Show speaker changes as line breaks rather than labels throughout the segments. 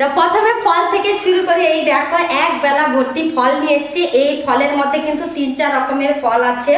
তো প্রথমে ফল থেকে শুরু করে এই দেখো, এক বেলা ভর্তি ফল নিয়ে এসছে। এই ফলের মধ্যে কিন্তু তিন চার রকমের ফল আছে।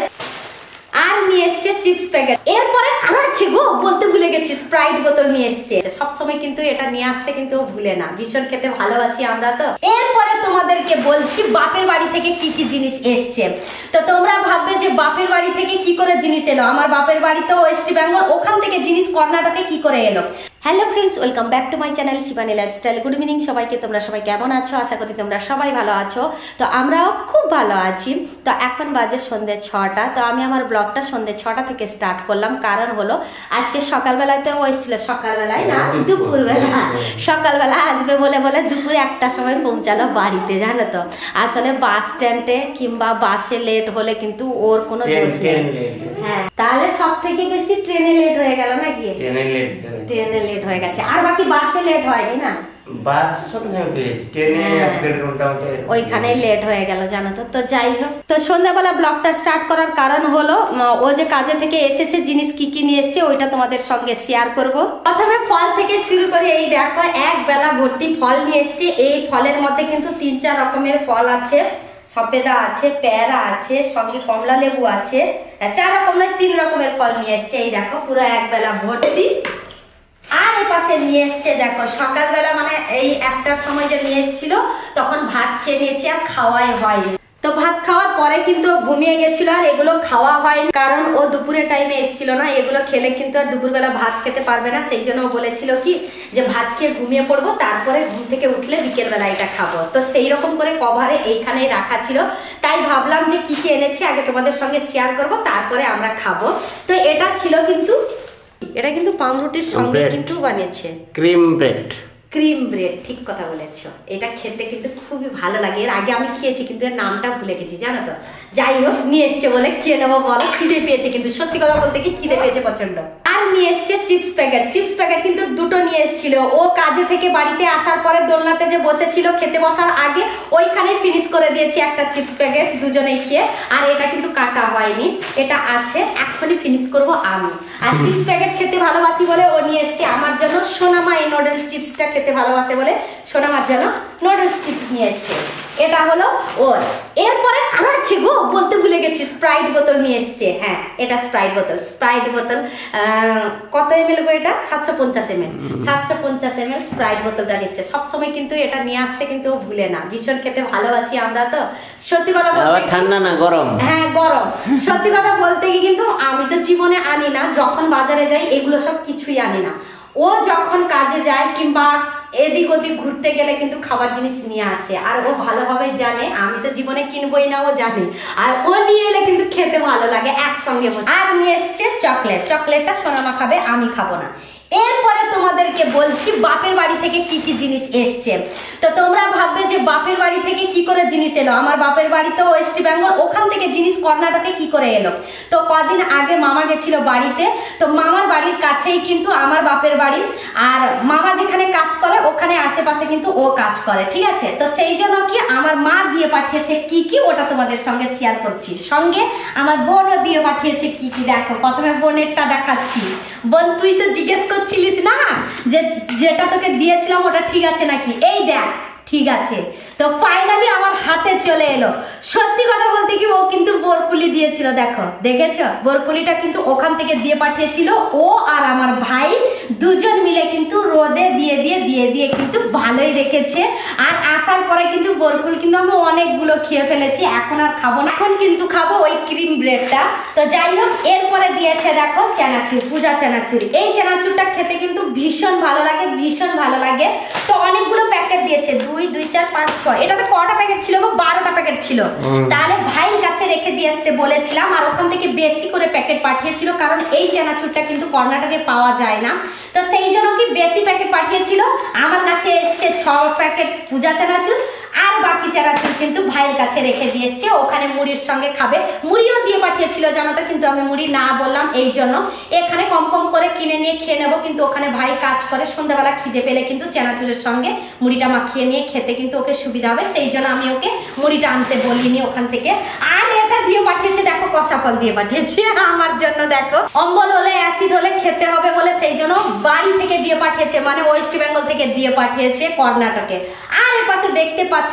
আর নিয়ে এসছে চিপস প্যাকেট। এরপরে আরও আছে গো, বলতে ভুলে গেছি, স্প্রাইট বোতল নিয়ে এসছে। সবসময় কিন্তু এটা নিয়ে আসতে কিন্তু ভুলে না। ভীষণ খেতে ভালোবাসি আমরা তো। এরপরে তোমাদেরকে বলছি, বাপের বাড়ি থেকে কি কি জিনিস এসছে। তো তোমরা ভাববে যে বাপের বাড়ি থেকে কি করে জিনিস এলো? আমার বাপের বাড়ি তো ওয়েস্ট বেঙ্গল, ওখান থেকে জিনিস কর্ণাটকে কি করে এলো? Hello friends welcome back to my channel Shivani lifestyle good evening সবাইকে তোমরা সবাই কেমন আছো? আশা করি তোমরা সবাই ভালো আছো। তো আমরাও খুব ভালো আছি। তো এখন বাজে সন্ধ্যে ছটা। তো আমি আমার ব্লগটা সন্ধ্যে ছটা থেকে স্টার্ট করলাম। কারণ হলো আজকে সকালবেলায় তো এসেছিল। সকালবেলায় না? দুপুরবেলা। সকালবেলা আসবে বলে বলে দুপুরে একটা সময় পৌঁছালো বাড়িতে জানো তো। আসলে বাস স্ট্যান্ডে কিংবা বাসে লেট হলে কিন্তু ওর কোনো দোষ নেই। হ্যাঁ তাহলে সব থেকে বেশি ট্রেনে লেট হয়ে গেল নাকি
ট্রেনে লেট
ট্রেনে লেট হয়ে গেছে। আর বাকি বাসে লেট হয়নি না?
বাস তো সব সময় পেয়েছি। ট্রেনে
হ্যাঁ।
এক দেড় ঘণ্টা
ওইখানে লেট হয়ে গেল জানো তো। তো যাই হোক তো সন্ধ্যাবেলা ব্লগটা স্টার্ট করার কারণ হলো ও যে কাজে থেকে এসেছে জিনিস কি কি নিয়ে এসেছে ওইটা তোমাদের সঙ্গে শেয়ার করব। প্রথমে ফল থেকে শুরু করে। এই দেখো এক বেলা ভর্তি ফল নিয়ে এসেছে। এই ফলের মধ্যে কিন্তু তিন চার রকমের ফল আছে। সফেদা আছে পেয়ারা আছে সঙ্গে কমলা লেবু আছে চার রকমের তিন রকমের ফল নিয়ে এসেছে। এই দেখো পুরো এক বেলা ভর্তি। পাশে নিয়ে এসছে, দেখো, সকালবেলা মানে এই একটার সময় যে নিয়ে এসেছিল, তখন ভাত খেয়ে নিয়েছি আর খাওয়াই হয়নি। তো ভাত খাওয়ার পরে কিন্তু ঘুমিয়ে গেছিল আর এগুলো খাওয়া হয়নি। কারণ ও দুপুরের টাইমে এসেছিল না, এগুলো খেলে কিন্তু আর দুপুরবেলা ভাত খেতে পারবে না, সেই জন্য বলেছিল কি যে ভাত খেয়ে ঘুমিয়ে পড়ব, তারপরে ঘুম থেকে উঠলে বিকেলবেলা এটা খাব। তো সেই রকম করে কভারে এইখানেই রাখা ছিল। তাই ভাবলাম যে কি কি এনেছি, আগে তোমাদের সঙ্গে শেয়ার করব, তারপরে আমরা খাব। তো এটা ছিল কিন্তু এটা কিন্তু পাউরুটির সঙ্গে কিন্তু বানিয়েছে।
ক্রিম ব্রেড
ক্রিম ব্রেড ঠিক কথা বলেছ। এটা খেতে কিন্তু খুবই ভালো লাগে। এর আগে আমি খেয়েছি কিন্তু এর নামটা ভুলে গেছি জানো তো? যাই হোক নিয়ে এসছে বলে খেয়ে নেব বলো। খিদে পেয়েছে কিন্তু সত্যি কথা বলতে কি খিদে পেয়েছে প্রচণ্ড আর নিয়ে এসছে চিপস প্যাকেট। চিপস প্যাকেট কিন্তু দুটো নিয়ে এসেছিল। ও কাজে থেকে বাড়িতে আসার পরে দোলনাতে যে বসেছিল খেতে বসার আগে ওইখানে ফিনিশ করে দিয়েছি একটা চিপস প্যাকেট দুজনেই খেয়ে। আর এটা কিন্তু কাটা হয়নি এটা আছে এখনই ফিনিশ করব আমি। আর চিপস প্যাকেট খেতে ভালোবাসি বলে ও নিয়ে এসছে আমার জন্য সোনামা এই নুডল চিপসটা খেতে ভালোবাসে বলে সোনামার জন্য নুডলস চিপস নিয়ে এসছে। এটা হলো ওর। এরপরে আরও আছে গো বলতে ভুলে গেছি স্প্রাইট বোতল নিয়ে এসছে। হ্যাঁ এটা স্প্রাইট বোতল। স্প্রাইট বোতল কত এম এল গো এটা? সাতশো পঞ্চাশ এম এল সাতশো পঞ্চাশ এম এল স্প্রাইট বোতলটা নিচ্ছে সবসময় কিন্তু এটা নিয়ে আসতে কিন্তু ও ভুলে না। ভীষণ খেতে ভালোবাসি আমরা তো। সত্যি কথা বলতে
ঠান্ডা না গরম?
হ্যাঁ গরম। সত্যি কথা বলতে কি কিন্তু আমি তো জীবনে আনি না। যখন বাজারে যাই এগুলো সব কিছুই আনি না। ও যখন কাজে যায় কিংবা এদিক ওদিক ঘুরতে গেলে কিন্তু খাবার জিনিস নিয়ে আসে। আর ও ভালোভাবে জানে, আমি তো জীবনে কিনবই না, ও জানে। আর ও নিয়ে এলে কিন্তু খেতে ভালো লাগে একসঙ্গে আর নিয়ে এসছে চকলেট। চকলেটটা সোনামা খাবে, আমি খাব না। এরপরে তোমাদেরকে বলছি বাপের বাড়ি থেকে কি কি জিনিস এসছে। তো তোমরা ভাববে যে বাপের বাড়ি থেকে কি করে জিনিস এলো? আমার বাপের বাড়ি তো ওয়েস্ট বেঙ্গল, ওখান থেকে জিনিস কর্ণাটকে কি করে এলো? তো কদিন আগে মামা গেছিল বাড়িতে। তো মামার বাড়ির কাছেই কিন্তু আমার বাপের বাড়ি। আর মামা যেখানে কাজ করে, ওখানে আশেপাশে কিন্তু ও কাজ করে, ঠিক আছে? তো সেই জন্য কি আমার মা দিয়ে পাঠিয়েছে কি কি? ওটা তোমাদের সঙ্গে শেয়ার করছি। সঙ্গে আমার বোনও দিয়ে পাঠিয়েছে কি কি? দেখো, প্রথমে বোনেরটা দেখাচ্ছি। বোন, তুই তো জিজ্ঞেস করছিলিস না? যে যেটা তোকে দিয়েছিলাম ওটা ঠিক আছে নাকি? এই দেখ। ঠিক আছে। তো ফাইনালি আমার হাতে চলে এলো। সত্যি কথা বলতে কি ও কিন্তু বরকুলি দিয়েছিল, দেখো, দেখেছ? বরকুলিটা কিন্তু ওখান থেকে দিয়ে পাঠিয়েছিল। ও আর আমার ভাই দুজন মিলে কিন্তু রোদে দিয়ে দিয়ে দিয়ে দিয়ে কিন্তু ভালোই রেখেছে। আর আসার পরে কিন্তু বরকুল কিন্তু আমি অনেকগুলো খেয়ে ফেলেছি, এখন আর খাব না। এখন কিন্তু খাব ওই ক্রিম ব্রেডটা। তো যাই হোক, এরপরে দিয়েছে দেখো চানাচুর, পূজা চানাচুর। এই চানাচুরটা খেতে কিন্তু ভীষণ ভালো লাগে, ভীষণ ভালো লাগে। তো অনেকগুলো প্যাকেট দিয়েছে, দুই দুই দুই চার পাঁচ ছয়। এটাতে কটা প্যাকেট ছিল গো? বারোটা প্যাকেট ছিল। তাহলে ভাইয়ের কাছে রেখে দিয়ে আসতে বলেছিলাম আর ওখান থেকে বেশি করে প্যাকেট পাঠিয়েছিল কারণ এই চেনাচুরটা কিন্তু কর্ণাটকে পাওয়া যায় না। তো সেই জন্য কি বেশি প্যাকেট পাঠিয়েছিল? আমার কাছে এসছে ছ প্যাকেট পূজা চানাচুর আর বাকি চানাচুর কিন্তু ভাইয়ের কাছে রেখে দিয়ে ওখানে মুড়ির সঙ্গে খাবে। মুড়িও দিয়ে পাঠিয়েছিল, জানো তো, কিন্তু আমি মুড়ি না বললাম এই জন্য। এখানে কম কম করে কিনে নিয়ে খেয়ে নেব, কিন্তু ওখানে ভাই কাজ করে, সন্ধ্যাবেলা খিদে পেলে কিন্তু চানাচুরের সঙ্গে মুড়িটা মাখিয়ে নিয়ে খেতে কিন্তু ওকে সুবিধা হবে, সেই জন্য আমি ওকে মুড়িটা আনতে বলিনি ওখান থেকে। আর এটা দিয়ে পাঠিয়েছে, দেখো, কষা ফল দিয়ে পাঠিয়েছে, আমার জন্য দেখো। অম্বল হলে, অ্যাসিড হলে খেতে হবে বলে সেই জন্য বাড়ি থেকে দিয়ে পাঠিয়েছে মানে ওয়েস্ট বেঙ্গল থেকে দিয়ে পাঠিয়েছে কর্ণাটকে। আর এর পাশে দেখতে পাচ্ছ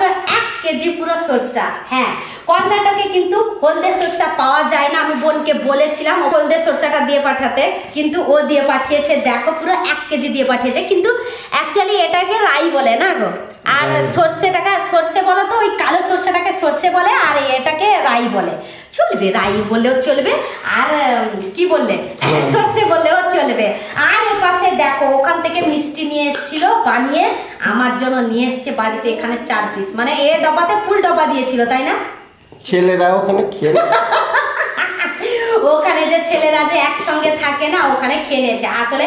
কেজি পুরো সরষা হ্যাঁ। কর্ণাটকে কিন্তু হলদে সরষা পাওয়া যায় না আমি বোনকে বলেছিলাম হলদে সরষাটা দিয়ে পাঠাতে কিন্তু ও দিয়ে পাঠিয়েছে দেখো পুরো এক কেজি দিয়ে পাঠিয়েছে কিন্তু অ্যাকচুয়ালি এটাকে রাই বলে না গো? আর সর্ষেটাকে সর্ষে বলো তো ওই কালো সর্ষেটাকে সর্ষে বলে আর এটাকে রাই বলে। চলবে রাই বললেও চলবে আর কি বললে? সর্ষে বললেও চলবে। আর এর পাশে দেখো ওখান থেকে মিষ্টি নিয়ে এসেছিল বানিয়ে আমার জন্য নিয়ে এসছে বাড়িতে এখানে চার পিস মানে এ ডবাতে ফুল ডবা দিয়েছিল তাই না?
ছেলেরা ওখানে খেয়ে
ওখানে যে ছেলেরা যে একসঙ্গে থাকে না ওখানে খেয়ে নিয়েছে। আসলে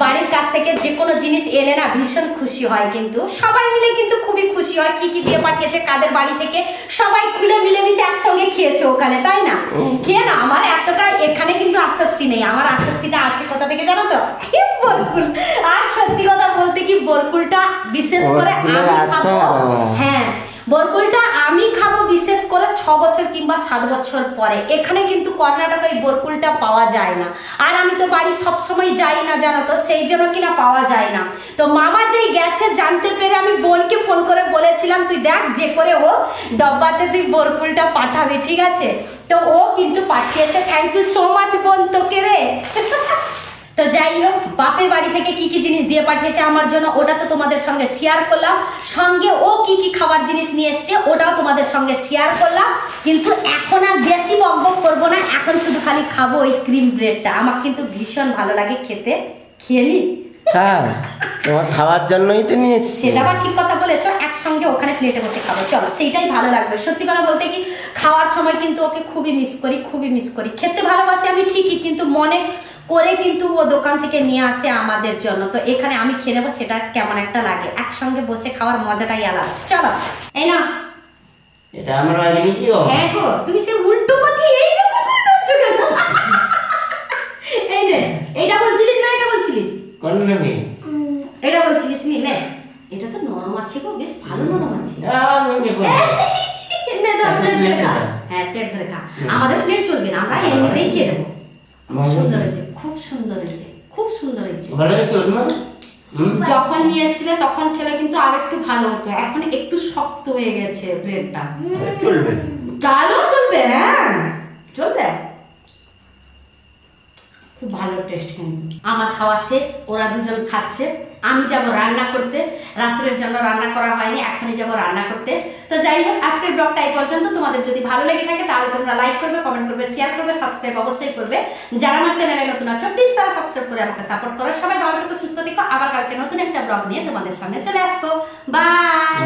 বাড়ির কাছ থেকে যে কোনো জিনিস এলে না ভীষণ খুশি হয় কিন্তু। সবাই মিলে কিন্তু খুবই খুশি হয় কি কি দিয়ে পাঠিয়েছে কাদের বাড়ি থেকে। সবাই খুলে মিলেমিশে একসঙ্গে খেয়েছে ওখানে তাই না? খেয়ে না আমার এতটা এখানে কিন্তু আসক্তি নেই। আমার আসক্তিটা আছে কোথা থেকে জানো তো? বরকুল। আর সত্যি কথা বলতে কি বরকুলটা বিশেষ করে আমি খাব। হ্যাঁ বরকুলটা আমি খাব বিশেষ করে ছ বছর কিংবা সাত বছর পরে। এখানে কিন্তু কর্ণাটকে এই বরকুলটা পাওয়া যায় না। আর আমি তো বাড়ি সবসময় যাই না, জানো তো? সেই জন্য কিনা পাওয়া যায় না। তো মামা যেই গেছে জানতে পেরে আমি বোনকে ফোন করে বলেছিলাম, তুই দেখ যে করে ও ডব্বাতে তুই বরকুলটা পাঠাবি। ঠিক আছে? তো ও কিন্তু পাঠিয়েছে। থ্যাংক ইউ সো মাচ বোন, তোকে রে। তো যাই হোক বাপের বাড়ি থেকে কি কি জিনিস দিয়ে পাঠিয়েছে আমার জন্য ওটা তো তোমাদের সঙ্গে শেয়ার করলাম। সঙ্গে ও কি কি খাবার জিনিস নিয়ে এসছে ওটাও তোমাদের সঙ্গে শেয়ার করলাম। কিন্তু এখন আর বেশি বকবক করব না এখন শুধু খালি খাব ওই ক্রিম ব্রেডটা আমার কিন্তু ভীষণ ভালো লাগে খেতে। খেয়ে নি?
হ্যাঁ তোমার খাওয়ার জন্যই তো নিয়ে এসছি।
সেটা আবার ঠিক কথা বলেছ একসঙ্গে ওখানে প্লেটে বসে খাব। চলো সেইটাই ভালো লাগবে। সত্যি কথা বলতে কি খাওয়ার সময় কিন্তু ওকে খুবই মিস করি খুবই মিস করি। খেতে ভালোবাসি আমি ঠিকই কিন্তু মনে করে কিন্তু ও দোকান থেকে নিয়ে আসে আমাদের জন্য। তো এখানে আমি খেয়ে নেব সেটা কেমন একটা লাগে। একসঙ্গে বসে খাওয়ার মজাটাই আলাদা। চলো এই না
এটা আমার বাড়ি কি
হ্যাঁ গো তুমি সে উল্টো পাতি এই রকম করে কেন? এই নে এইটা বলছিলিস না এটা বলছিলিস?
কোন নেবে
এটা বলছিলিস নি নে। এটা তো নরম আছে গো বেশ ভালো নরম আছে। নে দাও, প্লেট ধরে খা। হ্যাঁ প্লেট ধরে খা। আমাদের প্লেট চলবে না আমরা এমনিতেই খেয়ে নেব। সুন্দর হয়েছে। খুব সুন্দর হয়েছে খুব সুন্দর হয়েছে।
ভালো হয়েছে
যখন নিয়ে এসেছিলে তখন খেলে কিন্তু আর একটু ভালো হতো। এখন একটু শক্ত হয়ে গেছে প্লেটটা
চলবে।
ডালও চলবে হ্যাঁ। চলবে। খুব ভালো টেস্ট কিন্তু। আমার খাওয়া শেষ ওরা দুজন খাচ্ছে। আমি যাব রান্না করতে। রাত্রের জন্য রান্না করা হয়নি, এখনই যাব রান্না করতে। তো যাই হোক, আজকের ব্লগটা এই পর্যন্ত। তোমাদের যদি ভালো লেগে থাকে, তাহলে তোমরা লাইক করবে কমেন্ট করবে শেয়ার করবে সাবস্ক্রাইব অবশ্যই করবে। যারা আমার চ্যানেলে নতুন আছো প্লিজ তারা সাবস্ক্রাইব করে আমাকে সাপোর্ট করো। সবাই ভালো থেকো, সুস্থ থেকো। আবার কালকে নতুন একটা ব্লগ নিয়ে তোমাদের সামনে চলে আসব।
বাই